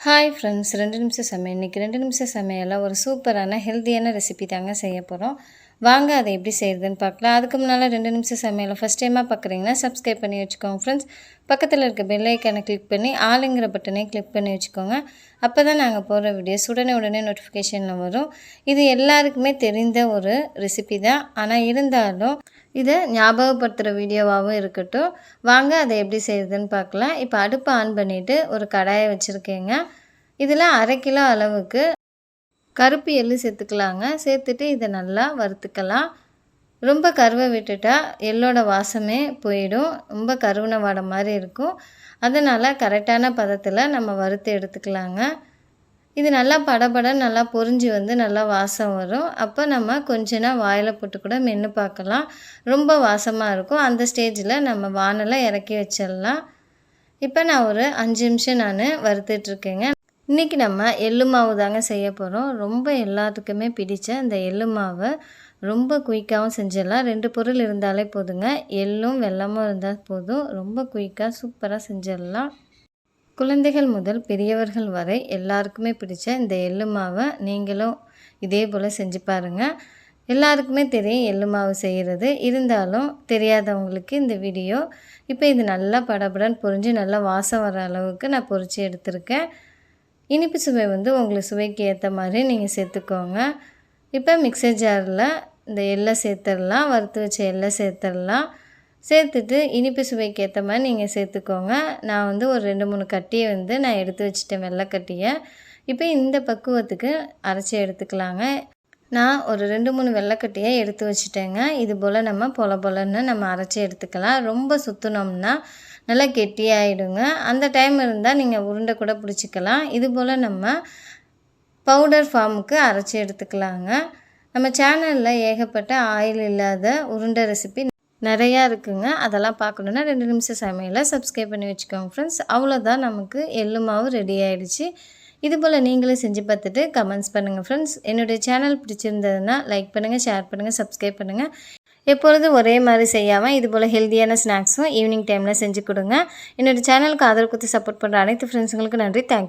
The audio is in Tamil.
ஹாய் ஃப்ரெண்ட்ஸ் ரெண்டு நிமிஷம் சமையல். இன்றைக்கி ரெண்டு நிமிஷம் சமையலில் ஒரு சூப்பரான ஹெல்த்தியான ரெசிபி தாங்க செய்ய போகிறோம் வாங்க அதை எப்படி செய்கிறதுன்னு பார்க்கலாம். அதுக்கு முன்னால் ரெண்டு நிமிஷம் சமையலை. ஃபஸ்ட் டைமாக பார்க்குறீங்கன்னா சப்ஸ்கிரைப் பண்ணி வச்சுக்கோங்க ஃப்ரெண்ட்ஸ் பக்கத்தில் இருக்க பெல் கிளிக் பண்ணி ஆளுங்கிற பட்டனை கிளிக் பண்ணி வச்சுக்கோங்க. அப்போ தான் நாங்கள் போகிற வீடியோஸ் உடனே உடனே நோட்டிஃபிகேஷனில் வரும். இது எல்லாருக்குமே தெரிந்த ஒரு ரெசிபி தான். ஆனால் இருந்தாலும் இதை ஞாபகப்படுத்துகிற வீடியோவாகவும் இருக்கட்டும். வாங்க அதை எப்படி செய்கிறதுன்னு பார்க்கலாம். இப்போ அடுப்பை ஆன் பண்ணிவிட்டு ஒரு கடாயை வச்சுருக்கேங்க. இதில் அரை கிலோ அளவுக்கு கருப்பு எள்ளு சேர்த்துக்கலாங்க. சேர்த்துட்டு இதை நல்லா வறுத்துக்கலாம். ரொம்ப கருவை விட்டுட்டா எள்ளோட வாசமே போயிடும். ரொம்ப கருவின வாடை மாதிரி இருக்கும். அதனால் கரெக்டான பதத்தில் நம்ம வறுத்து எடுத்துக்கலாங்க. இது நல்லா படபட நல்லா பொரிஞ்சு வந்து நல்லா வாசம் வரும். அப்போ நம்ம கொஞ்ச நாள் வாயில் போட்டு கூட மென்று பார்க்கலாம். ரொம்ப வாசமாக இருக்கும். அந்த ஸ்டேஜில் நம்ம வானலை இறக்கி வச்சிடலாம். இப்போ நான் ஒரு அஞ்சு நிமிஷம் நான் வறுத்துட்ருக்கேங்க இன்றைக்கி நம்ம எள்ளு மாவு தாங்க செய்ய போகிறோம் ரொம்ப எல்லாத்துக்குமே பிடிச்ச இந்த எள்ளு மாவை ரொம்ப குயிக்காகவும் செஞ்சிடலாம். ரெண்டு பொருள் இருந்தாலே போதுங்க. எள்ளும் வெள்ளமும் இருந்தால் போதும். ரொம்ப குயிக்காக சூப்பராக செஞ்சிடலாம். குழந்தைகள் முதல் பெரியவர்கள் வரை எல்லாருக்குமே பிடிச்ச இந்த எள்ளு மாவை நீங்களும் இதே போல் செஞ்சு பாருங்கள் எல்லாருக்குமே தெரியும் எள்ளு மாவு செய்கிறது இருந்தாலும் தெரியாதவங்களுக்கு இந்த வீடியோ. இப்போ இது நல்லா படபடன்னு பொறிஞ்சு நல்லா வாசம் வர அளவுக்கு நான் பொறிச்சு எடுத்திருக்கேன். இனிப்பு சுவை வந்து உங்களுக்கு சுவைக்கு ஏற்ற மாதிரி நீங்கள் சேர்த்துக்கோங்க. இப்போ மிக்சர் ஜாரில் இந்த எள்ளை சேர்த்துடலாம் வறுத்து வச்ச எள்ளை சேர்த்துடலாம் சேர்த்துட்டு இனிப்பு சுவைக்கு ஏற்ற மாதிரி நீங்கள் சேர்த்துக்கோங்க. நான் வந்து ஒரு ரெண்டு மூணு கட்டியை வந்து நான் எடுத்து வச்சுட்டேன் வெள்ளைக்கட்டியை இப்போ இந்த பக்குவத்துக்கு அரைச்சி எடுத்துக்கலாங்க. நான் ஒரு ரெண்டு மூணு வெள்ளைக்கட்டியை எடுத்து வச்சுட்டேங்க. இது போல் நம்ம பொல பொலன்னு நம்ம அரைச்சி எடுத்துக்கலாம். ரொம்ப சுற்றுனோம்னா நல்லா கெட்டியாயிடுங்க. அந்த டைம் இருந்தால் நீங்கள் உருண்டை கூட பிடிச்சிக்கலாம். இது போல் நம்ம பவுடர் ஃபார்முக்கு அரைச்சி எடுத்துக்கலாங்க. நம்ம சேனலில் ஏகப்பட்ட ஆயில் இல்லாத உருண்டை ரெசிபி நிறையா இருக்குங்க. அதெல்லாம் பார்க்கணுன்னா ரெண்டு நிமிஷம் சமையலை சப்ஸ்கிரைப் பண்ணி வச்சுக்கோங்க ஃப்ரெண்ட்ஸ் அவ்வளோதான் நமக்கு எள்ளு மாவு ரெடி ஆகிடுச்சு இது போல் நீங்களும் செஞ்சு பார்த்துட்டு கமெண்ட்ஸ் பண்ணுங்கள் ஃப்ரெண்ட்ஸ் என்னுடைய சேனல் பிடிச்சிருந்ததுன்னா லைக் பண்ணுங்கள் ஷேர் பண்ணுங்கள் சப்ஸ்கிரைப் பண்ணுங்கள் எப்பொழுதும் ஒரே மாதிரி செய்யாமல் இது போல் ஹெல்த்தியான ஸ்நாக்ஸும் ஈவினிங் டைமில் செஞ்சு கொடுங்க. என்னோடய சேனலுக்கு ஆதரவு கொடுத்து சப்போர்ட் பண்ணுற அனைத்து ஃப்ரெண்ட்ஸுங்களுக்கு நன்றி. தேங்க்யூ